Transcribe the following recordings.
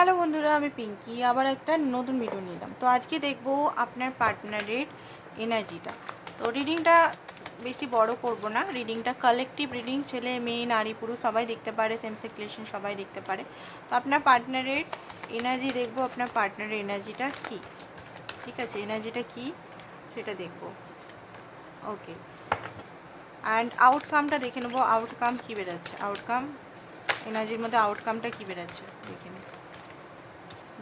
Hello বন্ধুরা, আমি পিঙ্কি। আবার একটা নতুন ভিডিও নিলাম। তো আজকে দেখব আপনার পার্টনারের এনার্জিটা তো রিডিংটা বেশি বড় করব না। রিডিংটা কালেকটিভ রিডিং ছেলে, মেয়ে, নারী, পুরুষ, সবাই দেখতে পারে সেম সেকুলেশন সবাই দেখতে পারে। তো আপনার পার্টনারের এনার্জি দেখব, আপনার পার্টনারের এনার্জিটা কী? ঠিক আছে এনার্জিটা কী? সেটা দেখব। ওকে অ্যান্ড আউটকামটা দেখে নেব। আউটকাম কী বেরোচ্ছে? আউটকাম এনার্জির মধ্যে আউটকামটা কী বেরোচ্ছে? দেখে নিই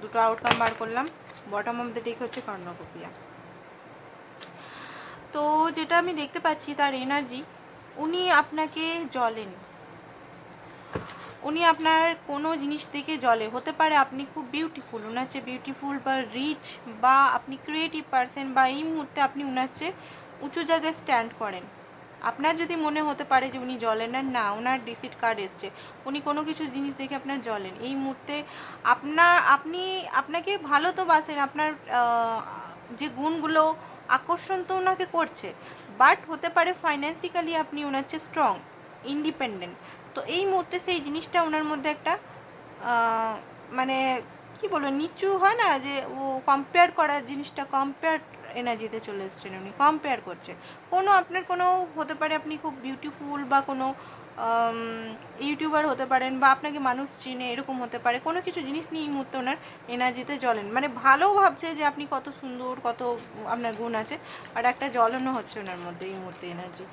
দুটো আউটকাম বার করলাম। বটম অফ দ্য ডেক হচ্ছে কর্ণকপিয়া তো যেটা আমি দেখতে পাচ্ছি তার এনার্জি উনি আপনাকে জলেন উনি আপনার কোনো জিনিস থেকে জলে হতে পারে আপনি খুব বিউটিফুল ওনার চেয়ে বিউটিফুল বা রিচ বা আপনি ক্রিয়েটিভ পারসন বা এই মুহূর্তে আপনি ওনার চেয়ে উঁচু জায়গায় স্ট্যান্ড করেন। আপনার যদি মনে হতে পারে যে উনি জলেন না না ওনার ডিসিট কার্ড এসছে, উনি কোনো কিছু জিনিস দেখে আপনার জলেন, এই মুহূর্তে আপনার আপনি, আপনাকে ভালো তো বাসেন, আপনার যে গুণগুলো আকর্ষণ তো ওনাকে করছে বাট হতে পারে ফাইন্যান্সিক্যালি আপনি ওনার চেয়ে স্ট্রং ইন্ডিপেন্ডেন্ট তো এই মুহূর্তে সেই জিনিসটা ওনার মধ্যে একটা মানে কি বলব, নিচু হয় না যে ও কম্পেয়ার করার জিনিসটা কম্পেয়ার এনার্জিতে চলে এসছেন উনি কম্পেয়ার করছে। কোনো আপনার কোনো হতে পারে আপনি খুব বিউটিফুল বা কোনো ইউটিউবার হতে পারেন বা আপনাকে মানুষ চিনে, এরকম হতে পারে, কোনো কিছু জিনিস নিয়ে এই মুহূর্তে ওনার এনার্জিতে জ্বলেন। মানে ভালো ভাবছে যে আপনি কত সুন্দর, কত আপনার গুণ আছে আর একটা জ্বলনও হচ্ছে ওনার মধ্যে এই মুহূর্তে এনার্জি।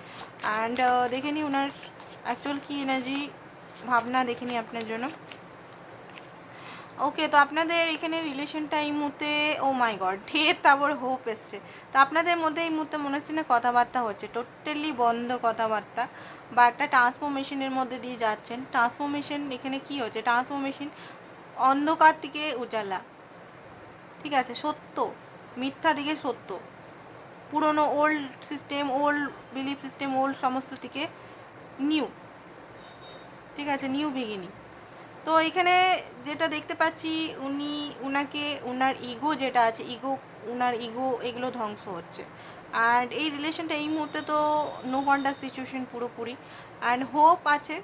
অ্যান্ড দেখে নিই ওনার অ্যাকচুয়াল কী এনার্জি, ভাবনা দেখে নিই আপনার জন্য। ওকে তো আপনাদের এখানে রিলেশনটা এই মুহূর্তে ও মাই গড ঢের তারপর হোপ এসছে। তো আপনাদের মধ্যে এই মুহূর্তে মনে হচ্ছে না কথাবার্তা হচ্ছে টোটালি বন্ধ কথাবার্তা, বা একটা ট্রান্সফরমেশনের মধ্যে দিয়ে যাচ্ছেন। ট্রান্সফরমেশন এখানে কি হচ্ছে? ট্রান্সফরমেশন অন্ধকার থেকে উজালা। ঠিক আছে, সত্য, মিথ্যা দিকে সত্য। পুরনো old system old belief system old সমস্ত থেকে নিউ ঠিক আছে নিউ বিগিনিং তো এখানে যেটা দেখতে পাচ্ছি, উনি, উনাকে, উনার ইগো যেটা আছে ইগো উনার ইগো এগুলো ধ্বংস হচ্ছে। আর এই রিলেশনটা এই মুহূর্তে তো নো কন্ট্যাক্ট সিচুয়েশন পুরোপুরি। অ্যান্ড হোপ আছে,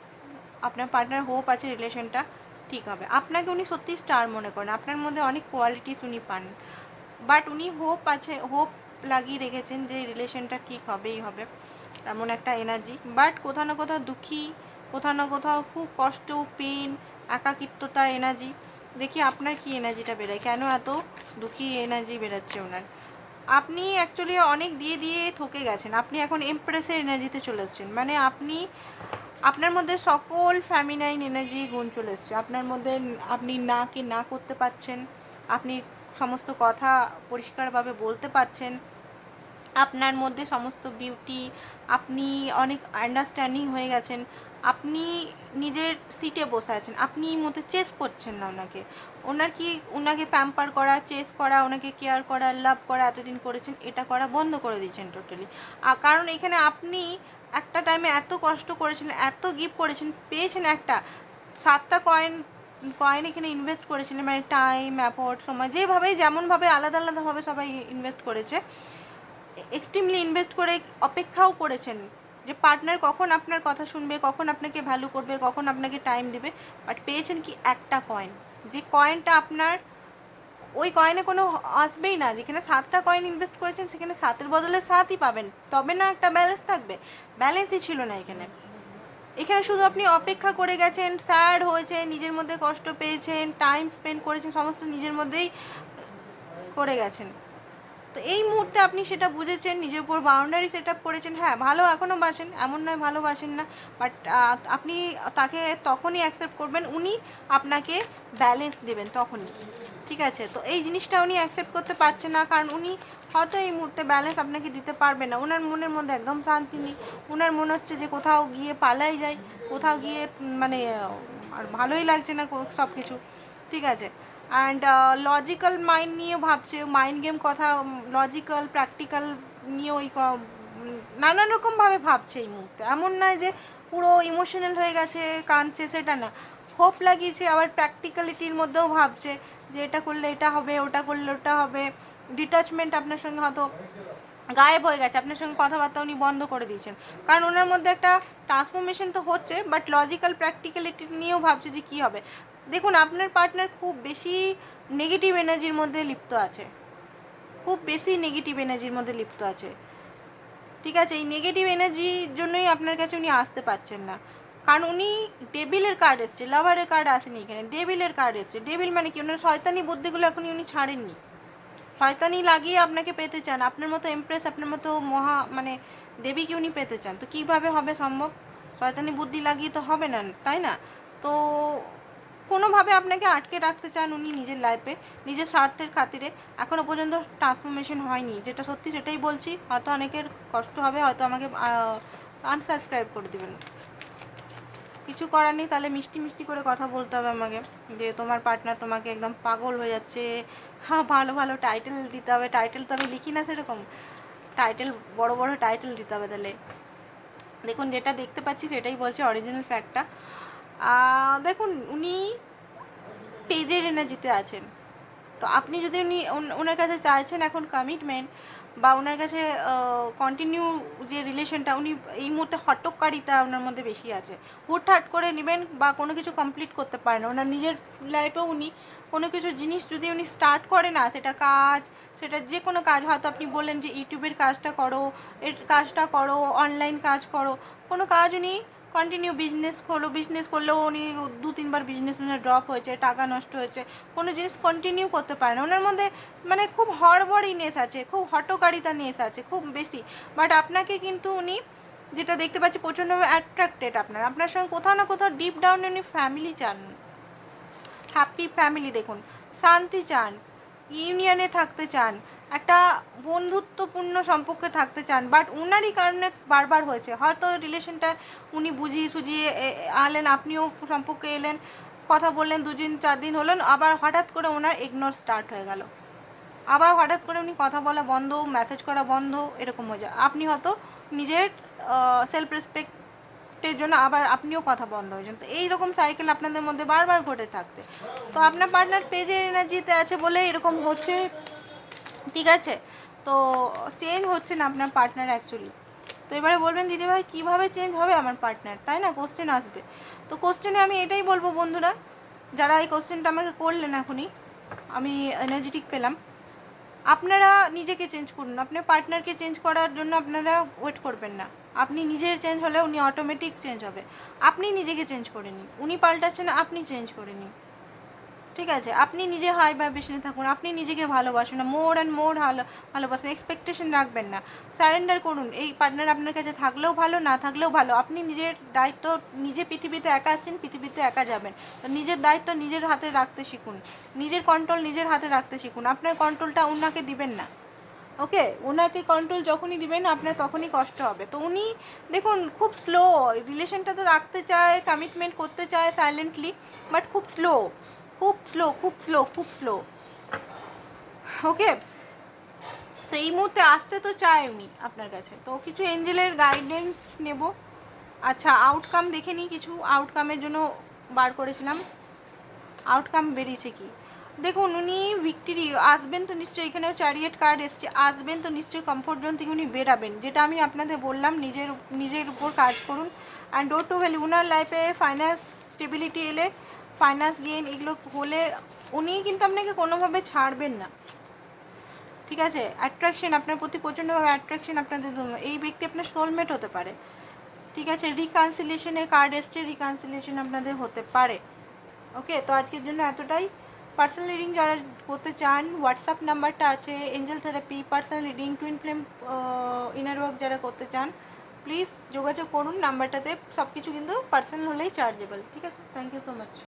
আপনার পার্টনার হোপ আছে রিলেশনটা ঠিক হবে। আপনাকে উনি সত্যি স্টার মনে করেন, আপনার মধ্যে অনেক কোয়ালিটিস উনি পান। বাট উনি হোপ আছে হোপ লাগিয়ে রেখেছেন যে রিলেশনটা ঠিক হবেই হবে, এমন একটা এনার্জি বাট কোথাও না কোথাও দুঃখী, কোথাও না কোথাও খুব কষ্ট পেন একাকিত্বতার এনার্জি দেখি আপনার কি এনার্জিটা বেরোয়? কেন এত দুঃখী এনার্জি বেরোচ্ছে ওনার? আপনি অ্যাকচুয়ালি অনেক দিয়ে দিয়ে ঠকে গেছেন। আপনি এখন এমপ্রেসের এনার্জিতে চলে এসেছেন। মানে আপনি, আপনার মধ্যে সকল ফ্যামিনাইন এনার্জি গুণ চলে এসছে। আপনার মধ্যে আপনি না কি না করতে পারছেন। আপনি সমস্ত কথা পরিষ্কারভাবে বলতে পারছেন। আপনার মধ্যে সমস্ত বিউটি আপনি অনেক আন্ডারস্ট্যান্ডিং হয়ে গেছেন, আপনি নিজের সিটে বসে আছেন, আপনি মধ্যে চেস করছেন না ওনাকে। ওনার কি, ওনাকে প্যাম্পার করা চেস করা, ওনাকে কেয়ার করা লাভ করা, এতদিন করেছেন, এটা করা বন্ধ করে দিয়েছেন টোটালি কারণ এখানে আপনি একটা টাইমে এত কষ্ট করেছিলেন, এত গিফট করেছেন, পেয়েছেন একটা, সাতটা কয়েন কয়েন এখানে ইনভেস্ট করেছিলেন মানে টাইম অ্যাফোর্ট সময়, যেভাবেই, যেমনভাবে, আলাদা আলাদাভাবে সবাই ইনভেস্ট করেছে। এক্সট্রিমলি ইনভেস্ট করে অপেক্ষাও করেছেন যে পার্টনার কখন আপনার কথা শুনবে, কখন আপনাকে ভ্যালু করবে, কখন আপনাকে টাইম দেবে বাট পেয়েছেন কি একটা কয়েন যে কয়েনটা আপনার, ওই কয়েনে কোনো আসবেই না। যেখানে সাতটা কয়েন ইনভেস্ট করেছেন, সেখানে সাতের বদলে সাতই পাবেন। তবে না একটা ব্যালেন্স থাকবে। ব্যালেন্সই ছিল না এখানে। এখানে শুধু আপনি অপেক্ষা করে গেছেন স্যাড হয়েছেন, নিজের মধ্যে কষ্ট পেয়েছেন টাইম স্পেন্ড করেছেন, সমস্ত নিজের মধ্যেই করে গেছেন। তো এই মুহূর্তে আপনি সেটা বুঝেছেন, নিজের উপর বাউন্ডারি সেট আপ করেছেন। হ্যাঁ ভালো এখনও বাসেন, এমন নয় ভালোবাসেন না বাট আপনি তাকে তখনই অ্যাকসেপ্ট করবেন, উনি আপনাকে ব্যালেন্স দেবেন তখনই। ঠিক আছে? তো এই জিনিসটা উনি অ্যাকসেপ্ট করতে পারছেন না, কারণ উনি হয়তো এই মুহূর্তে ব্যালেন্স আপনাকে দিতে পারবে না। ওনার মনের মধ্যে একদম শান্তি নেই। ওনার মনে হচ্ছে যে কোথাও গিয়ে পালাই যায়, কোথাও গিয়ে মানে আর ভালোই লাগছে না সব কিছু ঠিক আছে? অ্যান্ড লজিক্যাল মাইন্ড নিয়ে ভাবছে মাইন্ড গেম কথা লজিক্যাল প্র্যাকটিক্যাল নিয়ে ওই নানান রকমভাবে ভাবছে এই মুহূর্তে। এমন নয় যে পুরো ইমোশনাল হয়ে গেছে, কাঁদছে, সেটা না। হোপ লাগিয়েছে, আবার প্র্যাকটিক্যালিটির মধ্যেও ভাবছে যে এটা করলে এটা হবে, ওটা করলে ওটা হবে। ডিটাচমেন্ট আপনার সঙ্গে হয়তো গায়েব হয়ে গেছে। আপনার সঙ্গে কথাবার্তা উনি বন্ধ করে দিয়েছেন। কারণ ওনার মধ্যে একটা ট্রান্সফরমেশন তো হচ্ছে বাট লজিক্যাল প্র্যাকটিক্যালিটি নিয়েও ভাবছে যে কী হবে। দেখুন, আপনার পার্টনার খুব বেশি নেগেটিভ এনার্জির মধ্যে লিপ্ত আছে। খুব বেশি নেগেটিভ এনার্জির মধ্যে লিপ্ত আছে। ঠিক আছে, এই নেগেটিভ এনার্জির জন্যই আপনার কাছে উনি আসতে পারছেন না। কারণ উনি ডেবিলের কার্ড এসছে লাভারের কার্ড আসেনি এখানে ডেবিলের কার্ড এসছে। ডেবিল মানে কি? ওনার শয়তানি বুদ্ধিগুলো এখনই উনি ছাড়েননি। শয়তানি লাগিয়ে আপনাকে পেতে চান, আপনার মতো এমপ্রেস আপনার মতো মহা মানে দেবীকে উনি পেতে চান। তো কীভাবে হবে সম্ভব? শয়তানি বুদ্ধি লাগিয়ে তো হবে না, তাই না? তো কোনোভাবে আপনাকে আটকে রাখতে চান উনি নিজের লাইফে নিজের স্বার্থের খাতিরে এখনও পর্যন্ত ট্রান্সফরমেশন হয়নি। যেটা সত্যি সেটাই বলছি, হয়তো অনেকের কষ্ট হবে, হয়তো আমাকে আনসাবস্ক্রাইব করে দেবেন। কিছু করার নেই, তাহলে মিষ্টি মিষ্টি করে কথা বলতে হবে আমাকে, যে তোমার পার্টনার তোমাকে একদম পাগল হয়ে যাচ্ছে। হ্যাঁ ভালো ভালো টাইটেল দিতে হবে। টাইটেল তো আমি লিখি না সেরকম। টাইটেল বড় বড় টাইটেল দিতে হবে তাহলে। দেখুন, যেটা দেখতে পাচ্ছি সেটাই বলছে অরিজিনাল ফ্যাক্টটা দেখুন, উনি পেজের এনার্জিতে আছেন। তো আপনি যদি উনি ওনার কাছে চাইছেন এখন কমিটমেন্ট বা ওনার কাছে কন্টিনিউ যে রিলেশনটা উনি এই মুহূর্তে হটকারিতা ওনার মধ্যে বেশি আছে। হুটহাট করে নেবেন বা কোনো কিছু কমপ্লিট করতে পারেন ওনার নিজের লাইফেও উনি কোনো কিছু জিনিস যদি উনি স্টার্ট করে না, সেটা কাজ, সেটা যে কোনো কাজ, হয়তো আপনি বললেন যে ইউটিউবের কাজটা করো, এর কাজটা করো অনলাইন কাজ করো, কোনো কাজ উনি কন্টিনিউ বিজনেস করল বিজনেস করলেও উনি দু, তিনবার বিজনেস ড্রপ হয়েছে, টাকা নষ্ট হয়েছে, কোনো জিনিস কন্টিনিউ করতে পারে না। ওনার মধ্যে মানে খুব হড়বড়িনেস আছে, খুব হটকারিতা নেস আছে, খুব বেশি। বাট আপনাকে কিন্তু উনি যেটা দেখতে পাচ্ছি প্রচণ্ডভাবে অ্যাট্রাক্টেড আপনার। আপনার সঙ্গে কোথাও না কোথাও ডিপ ডাউন উনি ফ্যামিলি চান। হ্যাপি ফ্যামিলি দেখুন। শান্তি চান। ইউনিয়নে থাকতে চান। একটা বন্ধুত্বপূর্ণ সম্পর্কে থাকতে চান বাট উনারই কারণে বারবার হয়েছে। হয়তো রিলেশনটা উনি বুঝিয়ে সুঝিয়ে আলেন আপনিও সম্পর্কে এলেন, কথা বললেন, দুদিন চার দিন হলেন আবার হঠাৎ করে ওনার ইগনোর স্টার্ট হয়ে গেল। আবার হঠাৎ করে উনি কথা বলা বন্ধ মেসেজ করা বন্ধ, এরকম হয়ে যায়। আপনি হয়তো নিজের সেলফ রেসপেক্টের জন্য আবার আপনিও কথা বন্ধ হয়ে যান। তো এইরকম সাইকেল আপনাদের মধ্যে বারবার ঘটে থাকছে তো আপনার পার্টনার পেজের এনার্জিতে আছে বলে এরকম হচ্ছে। ঠিক আছে? তো চেঞ্জ হচ্ছে না আপনার পার্টনার অ্যাকচুয়ালি তো এবারে বলবেন দিদিভাই কীভাবে চেঞ্জ হবে আমার পার্টনার তাই না? কোশ্চেন আসবে। তো কোশ্চেনে আমি এটাই বলব বন্ধুরা, যারা এই কোশ্চেনটা আমাকে করলেন এখনই, আমি এনার্জেটিক পেলাম। আপনারা নিজেকে চেঞ্জ করুন। আপনার পার্টনারকে চেঞ্জ করার জন্য আপনারা ওয়েট করবেন না। আপনি নিজের চেঞ্জ হলে উনি অটোমেটিক চেঞ্জ হবে। আপনি নিজেকে চেঞ্জ করে নিন। উনি পাল্টাচ্ছেন, আপনি চেঞ্জ করে নিন। ঠিক আছে, আপনি নিজে হাই ভাইব্রেশনে থাকুন, আপনি নিজেকে ভালোবাসুন মোর অ্যান্ড মোর ভালো, ভালোবাসুন এক্সপেকটেশন রাখবেন না। স্যারেন্ডার করুন, এই পার্টনার আপনার কাছে থাকলেও ভালো, না থাকলেও ভালো। আপনি নিজের দায়িত্ব, নিজে পৃথিবীতে একা আসছেন পৃথিবীতে একা যাবেন। তো নিজের দায়িত্ব নিজের হাতে রাখতে শিখুন। নিজের কন্ট্রোল নিজের হাতে রাখতে শিখুন। আপনার কন্ট্রোলটা ওনাকে দিবেন না। ওকে ওনাকে কন্ট্রোল যখনই দিবেন, আপনার তখনই কষ্ট হবে। তো উনি, দেখুন, খুব স্লো রিলেশনটা তো রাখতে চায় কমিটমেন্ট করতে চায় সাইলেন্টলি বাট খুব স্লো খুব স্লো খুব স্লো খুব স্লো ওকে তো এই মুহূর্তে আসতে তো চায় উনি আপনার কাছে। তো কিছু এঞ্জেলের গাইডেন্স নেব। আচ্ছা আউটকাম দেখে নিই কিছু। আউটকামের জন্য বার করেছিলাম। আউটকাম বেরিয়েছে কি? দেখুন, উনি ভিক্টরি আসবেন তো নিশ্চয়ই, এখানেও চ্যারিয়েট কার্ড এসছে। আসবেন তো নিশ্চয়ই কমফোর্ট জোন থেকে উনি বেরাবেন। যেটা আমি আপনাদের বললাম, নিজের নিজের উপর কাজ করুন। অ্যান্ড ডোর টু ভ্যালি উনার লাইফে ফাইন্যান্স স্টেবিলিটি এলে ফাইন্যান্স গেইন এগুলো হলে উনি কিন্তু আপনাকে কোনোভাবে ছাড়বেন না। ঠিক আছে? অ্যাট্রাকশন আপনার প্রতি প্রচণ্ডভাবে অ্যাট্রাকশন আপনাদের এই ব্যক্তি আপনার সোলমেট হতে পারে। ঠিক আছে? রিকানসিলেশনের কার্ড এসছে রিকানসিলেশন আপনাদের হতে পারে। ওকে তো আজকের জন্য এতটাই। পার্সোনাল রিডিং যারা করতে চান হোয়াটসঅ্যাপ নাম্বারটা আছে angel therapy personal reading twin flame inner work যারা করতে চান প্লিজ যোগাযোগ করুন। নাম্বারটাতে সব কিছু কিন্তু পার্সোনাল হলেই চার্জেবল ঠিক আছে? Thank you so much